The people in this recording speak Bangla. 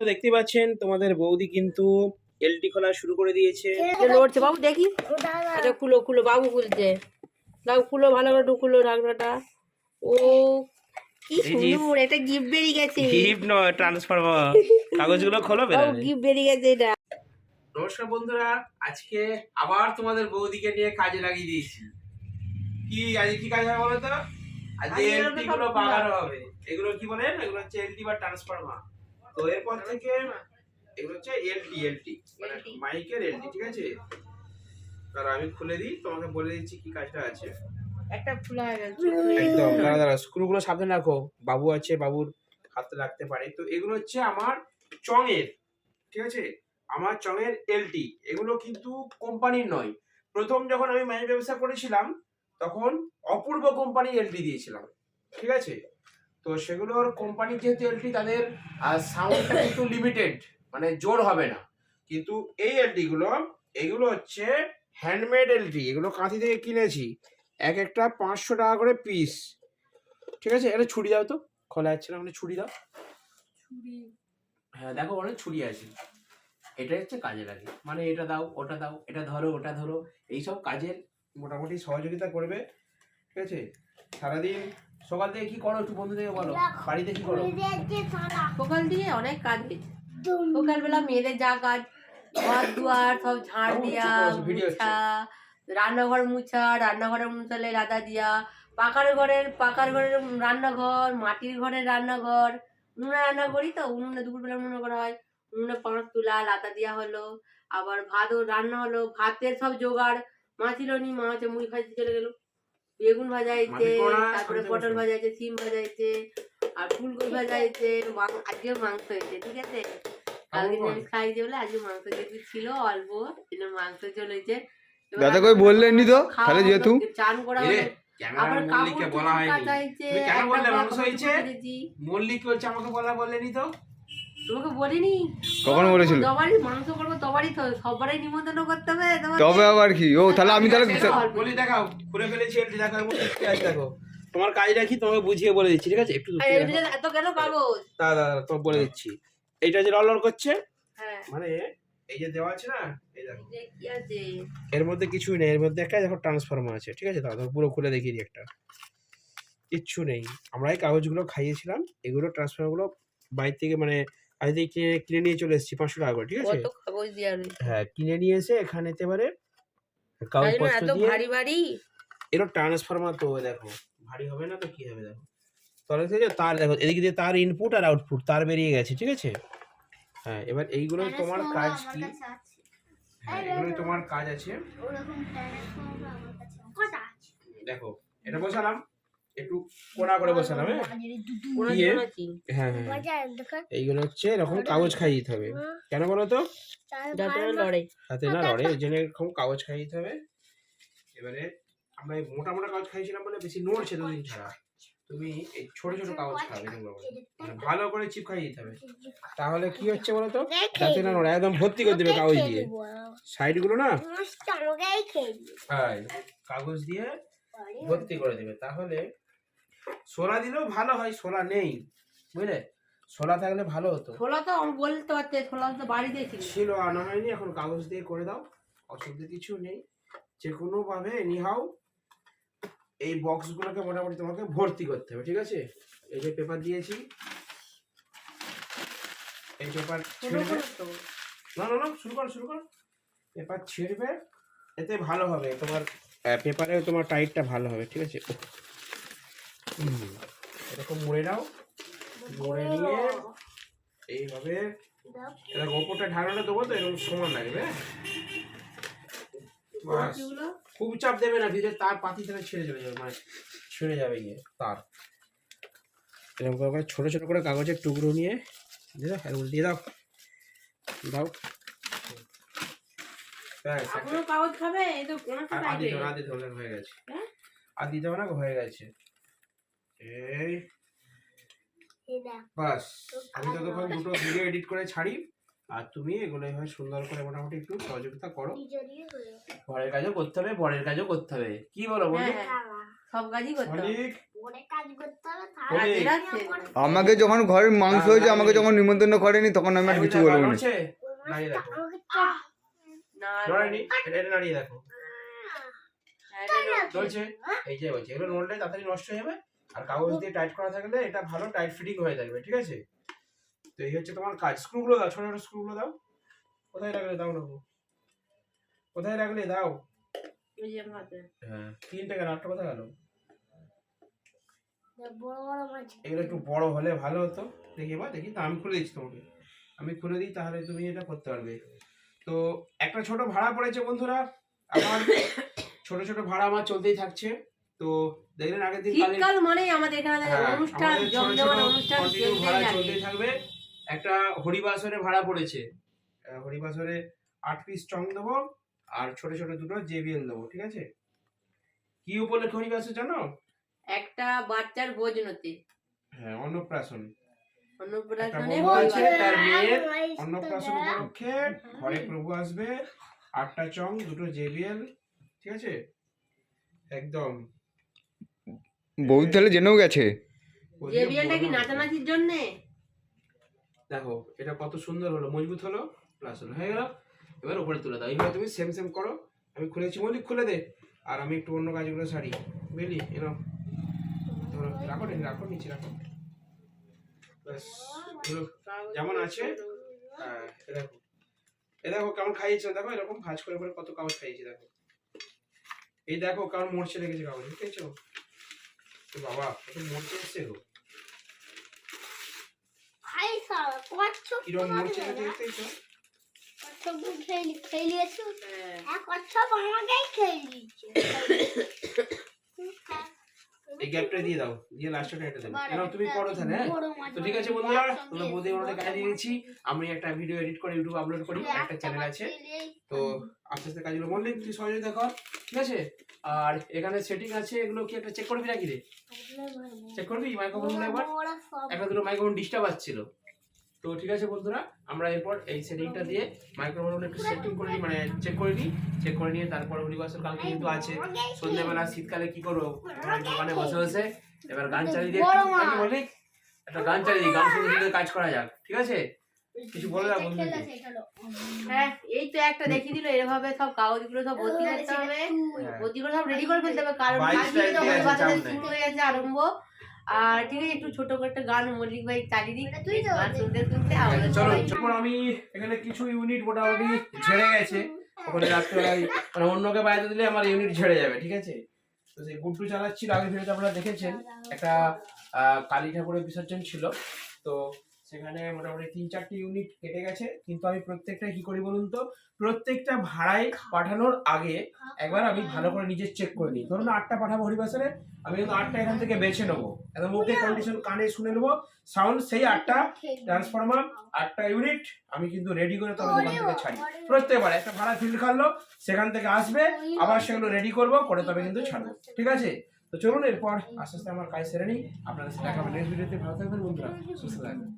তো দেখতে পাচ্ছেন তোমাদের বৌদি কিন্তু এলটি খোলা শুরু করে দিয়েছে। লড়ছে বাবু দেখি। আচ্ছা খুলো খুলো বাবু খুলছে। বাবু খুলো ভালো করে একটু ঢাকনাটা ও কি সুন্দর একটা গিফট বেরিয়ে গেছে। গিফট নয় ট্রান্সফার্মার কাগজগুলো খোলো বাবু গিফট বেরিয়ে গেছে এটা। নমস্কার বন্ধুরা আজকে আবার তোমাদের বৌদিকে নিয়ে কাজে লাগিয়ে দিয়েছি। কি আজকে কি কাজ হবে বলো তো? আজকে এলটি গুলো বাগানো হবে। এগুলো কি বলেন? এগুলো হচ্ছে এলটি বা ট্রান্সফার্মার তো এরপর থেকে এগুলো হচ্ছে এলটি এলটি মানে মাইকের এলটি ঠিক আছে? তার আমি খুলে দিই তোমাকে বলে দিচ্ছি কি কাজটা আছে। একটা খোলা হয়ে গেছে। একদম দাঁড়া দাঁড়া স্ক্রুগুলো সাবধানে রাখো বাবু আছে বাবুর হাতে লাগতে পারে। তো এগুলো হচ্ছে আমার চঙের ঠিক আছে? আমার চঙের এলটি এগুলো কিন্তু কোম্পানির নয়। প্রথম যখন আমি মায়ের ব্যবসা করেছিলাম তখন অপূর্ব কোম্পানির এলটি দিয়েছিলাম ঠিক আছে? তো সেগুলোর কোম্পানির যেহেতু এলটি তাদের সাউন্ডটা কিন্তু লিমিটেড মানে জোর হবে না। কিন্তু এই এলটি গুলো এগুলো হচ্ছে হ্যান্ডমেড এলটি এগুলো কাঁথি থেকে কিনেছি। এক একটা পাঁচশো টাকা করে পিস ঠিক আছে? এটা ছুরি দাও তো। খোলা যাচ্ছে না? মানে ছুরি দাও। হ্যাঁ দেখো অনেক ছুরি আছে। এটা হচ্ছে কাজে লাগে মানে এটা দাও ওটা দাও এটা ধরো ওটা ধরো। এইসব কাজের মোটামুটি সহযোগিতা করবে। ঠিক আছে? সারাদিন সকাল থেকে কি করো একটু বন্ধু থেকে বলো? বাড়িতে কি করো? সকাল দিয়ে অনেক কাজ হয়েছে। সকালবেলা মেয়েদের যা কাজ ঘর দুয়ার সব ঝাড় দিয়া। মুছা রান্নাঘর মুছা রান্নাঘরের মুছালে রাধা দিয়া পাকার ঘরের পাকার ঘরের রান্নাঘর মাটির ঘরের রান্নাঘর উনুনে রান্না করি তো উনুনে দুপুরবেলা উনুনে করা হয়। উনুনে পাঁচ তুলা লাতা দেওয়া হলো আবার ভাতও রান্না হলো ভাতের সব জোগাড় মা ছিল নি মা হচ্ছে মুড়ি খাইতে চলে গেল। বেগুন ভাজা হয়েছে তারপরে পটল। ভাজা হয়েছে সিম ভাজা হয়েছে আর ফুলকপি ভাজা হয়েছে আজকেও মাংস হয়েছে ঠিক আছে? কালকে? নিরামিষ খাইছে বলে আজকে মাংস যেহেতু ছিল অল্প মাংস চলেছে এবার দাদা কই বললেননি তো তাহলে যেহেতু। চান করা আবার কাপড় বলা হয়নি। হয়েছে কেন বললে মাংস হয়েছে? মল্লিক বলছে আমাকে বলা বললেনি তো। তোমাকে বলিনি? কখন বলেছিল? তোমারই মাংস করব তোমারই তো সবারই নিমন্ত্রণ করতে হবে তবে আবার কি? ও তাহলে আমি তাহলে বলি দেখাও খুলে ফেলেছি দেখো। তোমার কাজটা কি তোমাকে বুঝিয়ে বলে দিচ্ছি ঠিক আছে? একটু। এত কেন কাগজ দাঁড়া, তোমাকে বলে দিচ্ছি। এইটা যে লড়লড় করছে হ্যাঁ। মানে এই যে দেওয়া আছে না এর মধ্যে কিছুই নেই এর মধ্যে একটা দেখো ট্রান্সফর্মার আছে ঠিক আছে? দাদা পুরো খুলে দেখিয়ে দিই একটা। কিচ্ছু নেই। আমরা এই কাগজগুলো খাইয়েছিলাম এগুলো ট্রান্সফর্মারগুলো বাইরে থেকে মানে আজ থেকে কিনে কিনে নিয়ে চলে এসেছি পাঁচশো টাকা করে ঠিক আছে? কত কাগজ দেওয়া রয়েছে হ্যাঁ কিনে নিয়ে এসে এখানে এবারে কাগজপত্র এত দিয়ে ভারী ভারী। এর ট্রান্সফর্মার তো দেখো ভারী হবে না তো কি হবে দেখো। তাহলে থেকে তার দেখো এদিকে দিয়ে তার ইনপুট আর আউটপুট তার বেরিয়ে গেছে ঠিক আছে? হ্যাঁ এবার এইগুলো তোমার কাজ কি? হ্যাঁ এগুলোই তোমার কাজ আছে? দেখো এটা বসালাম। একটু কোনা করে বসালাম হ্যাঁ? দিয়ে? হ্যাঁ হ্যাঁ এইগুলো হচ্ছে এরকম কাগজ খাইয়ে দিতে হবে। কেন বলো তো? হাতে না লড়ে। এই জন্য এরকম কাগজ খাইয়ে দিতে হবে। এবারে আমরা এই মোটা মোটা কাগজ খাইয়েছিলাম বলে বেশি নড়ছে দুদিন ছাড়া। তুমি এই ছোট ছোট কাগজ খাবে। মানে ভালো করে চিপ খাইয়ে দিতে হবে। তাহলে কি হচ্ছে বলো তো? যাতে না নড়ে একদম ভর্তি করে দেবে কাগজ দিয়ে। সাইডগুলো না হ্যাঁ কাগজ দিয়ে ভর্তি করে দেবে। তাহলে সোলা দিলেও ভালো হয় সোলা নেই বুঝলে? সোলা থাকলে ভালো হতো। ছোলা তো আমি বলতে পারতে ছোলা তো বাড়িতে ছিল। ছিল আনা হয়নি এখন কাগজ দিয়ে করে দাও অসুবিধা কিছু নেই। যে কোনো ভাবে এনিহাও এই বক্সগুলোকে মোটামুটি তোমাকে ভর্তি করতে হবে ঠিক আছে? এই যে পেপার দিয়েছি। এই পেপার। না না না শুরু করো শুরু করো। পেপার ছিঁড়বে এতে ভালো হবে তোমার পেপারে তোমার টাইটটা ভালো হবে ঠিক আছে? এরকম মুড়ে নাও। মুড়ে নিয়ে এইভাবে এরকম ওপরটা ঢাকনাটা দেবো তো এরকম সমান লাগবে। খুব চাপ দেবে না ভিতরে তার পাতি থেকে ছেড়ে চলে যাবে মানে ছেড়ে যাবে গিয়ে তার। এরকম করে ছোট ছোট করে কাগজের টুকরো নিয়ে দিয়ে দাও এরকম দিয়ে দাও। দাও। আর দিতে হবে না, হয়ে গেছে। হ্যাঁ? আর দিতে হবে না হয়ে গেছে। এই বাস আমি ততক্ষণ দুটো ভিডিও এডিট করে ছাড়ি। আর তুমি এগুলো এভাবে সুন্দর করে মোটামুটি একটু সহযোগিতা করো। ঘরের কাজও করতে হবে বরের কাজও করতে হবে। কি বলো বলি হ্যাঁ, সব কাজই করতে হবে। অনেক। পরে কাজ করতে হবে বলি। কাজের আছে। আমাকে যখন ঘরের মাংস হয়েছে আমাকে যখন নিমন্ত্রণ করেনি তখন আমি আর কিছু বলব না। দেখো। না, এটা এটা নাড়িয়ে দেখো। হ্যাঁ, এই যে বলছে। এগুলো নড়লে তাড়াতাড়ি নষ্ট হয়ে যাবে। আর কাগজ দিয়ে টাইট করা থাকলে এটা ভালো টাইট ফিটিং হয়ে থাকবে ঠিক আছে? তো এই হচ্ছে তোমার কাজ। স্ক্রুগুলো দাও ছোট ছোট স্ক্রুগুলো দাও। কোথায় রাখলে দাও না কোথায় রাখলে দাও। হ্যাঁ তিনটে কেন? আটটা কোথায় গেল? বড় বড় মাছ। এগুলো একটু বড় হলে ভালো হতো। দেখি এবার দেখি তো আমি খুলে দিচ্ছি তোমাকে। আমি খুলে দিই তাহলে তুমি এটা করতে পারবে। তো একটা ছোট ভাড়া পড়েছে বন্ধুরা। আমার ছোট ছোট ভাড়া আমার চলতেই থাকছে। তো দেখলেন আগের দিন শীতকাল মানেই আমাদের এখানে হ্যাঁ, অনুষ্ঠান জমজমাট অনুষ্ঠান ভাড়া থাকে। চলতেই থাকবে। একটা হরিবাসরে ভাড়া পড়েছে। হরিবাসরে আট পিস চং দেবো আর ছোট ছোট দুটো জেবিএল দেবো ঠিক আছে? কি উপলক্ষে হরিবাসর জানো? একটা বাচ্চার ভোজনতে। হ্যাঁ অন্নপ্রাশন। হ্যাঁ, অন্নপ্রাশন উপলক্ষে ঘরে প্রভু আসবে আটটা চং দুটো জেবিএল ঠিক আছে? একদম। বউ তাহলে জেনেও গেছে? যে বিয়েটা কি নাচানাচির জন্য? দেখো এটা কত সুন্দর হলো মজবুত হলো প্লাস হলো হয়ে গেল। এবার উপরে তুলে দাও। এইভাবে তুমি সেম সেম করো। আমি খুলেছি মল্লিক খুলে দে। আর আমি একটু অন্য কাজগুলো সারি। বুঝলি? এরকম ধরো রাখো নি রাখো নিচে রাখো। ব্যাস যেমন আছে হ্যাঁ এ দেখো। এ দেখো কেমন খাইয়েছে। দেখো এরকম ভাজ করে করে কত কাগজ খাইয়েছি দেখো। এই দেখো কেমন মরছে রেখেছে কাগজ দেখেছ তো বাবা কত এসছে গো। সারা কিরম কচ্ছপ হ্যাঁ। হ্যাঁ কচ্ছপ আমাকেই খেয়ে এই গ্যাপটা দিয়ে দাও দিয়ে লাস্টটা এটা দেবো। এবার তুমি করো তাহলে হ্যাঁ? তো ঠিক আছে বন্ধুরা তোমরা বৌদি কাজ দিয়ে দিচ্ছি আমি একটা ভিডিও এডিট করে ইউটিউব আপলোড করি একটা চ্যানেল আছে। তো আস্তে আস্তে কাজগুলো বললি তুই সহযোগিতা কর ঠিক আছে? আর এখানে সেটিং আছে এগুলো কি একটা চেক করবি নাকি রে? চেক করবি? মাইক্রোফোন একবার? একটা দুটো মাইক্রোফোন ডিস্টার্ব আসছিল। তো ঠিক আছে বন্ধুরা আমরা এরপর এই সেটিংটা দিয়ে মাইক্রোফোন একটু সেটিং করে নিই মানে চেক করে নিই। চেক করে নিয়ে তারপর হরিবাসের কালকে কিন্তু আছে সন্ধ্যেবেলা শীতকালে কি করব? দোকানে বসে বসে এবার গান চালিয়ে দিয়ে একটু গান চালিয়ে দিই গান শুনতে কাজ করা যাক ঠিক আছে? কিছু বলে দাও বন্ধুকে হ্যাঁ এই তো একটা দেখিয়ে দিল এভাবে সব কাগজগুলো সব ভর্তি করতে হবে। হ্যাঁ। ভর্তি করে সব রেডি করে ফেলতে হবে কারণ। শুরু হয়ে গেছে আরম্ভ। আর ঠিক আছে একটু ছোট করে একটা গান মল্লিক ভাই চালিয়ে দিই তুই তো গান শুনতে শুনতে চলো সবাই- আমি এখানে কিছু ইউনিট মোটামুটি ঝেড়ে গেছে। ওখানে রাত্রেবেলায় মানে অন্যকে বাইরে দিলে আমার ইউনিট ঝেড়ে যাবে ঠিক আছে? তো সেই গুড্ডু চালাচ্ছিল আগে ভিডিওতে আপনারা দেখেছেন। একটা আহ, কালী ঠাকুরের বিসর্জন ছিল। তো সেখানে মোটামুটি তিন চারটি ইউনিট কেটে গেছে। কিন্তু আমি প্রত্যেকটা কি করি বলুন তো? প্রত্যেকটা ভাড়ায় পাঠানোর আগে একবার আমি ভালো করে নিজে চেক করে নিই। ধরুন আটটা পাঠাবো হরিবাসরে আমি কিন্তু আটটা এখান থেকে বেছে নেব। একদম মুখে কন্ডিশন কানে শুনে নেব। সাউন্ড সেই আটটা ট্রান্সফরমার আটটা ইউনিট আমি কিন্তু রেডি করে তবে দোকান থেকে ছাড়ি। প্রত্যেকবার একটা ভাড়া ফিল্ড খাটলো সেখান থেকে আসবে আবার সেগুলো রেডি করব করে তবে কিন্তু ছাড়বো। ঠিক আছে। তো চলুন এরপর আস্তে আস্তে আমার কাজ সেরে নিই। আপনাদের সাথে দেখা হবে নেক্সট ভিডিওতে ভালো থাকবেন বন্ধুরা। সুস্থ থাকবেন।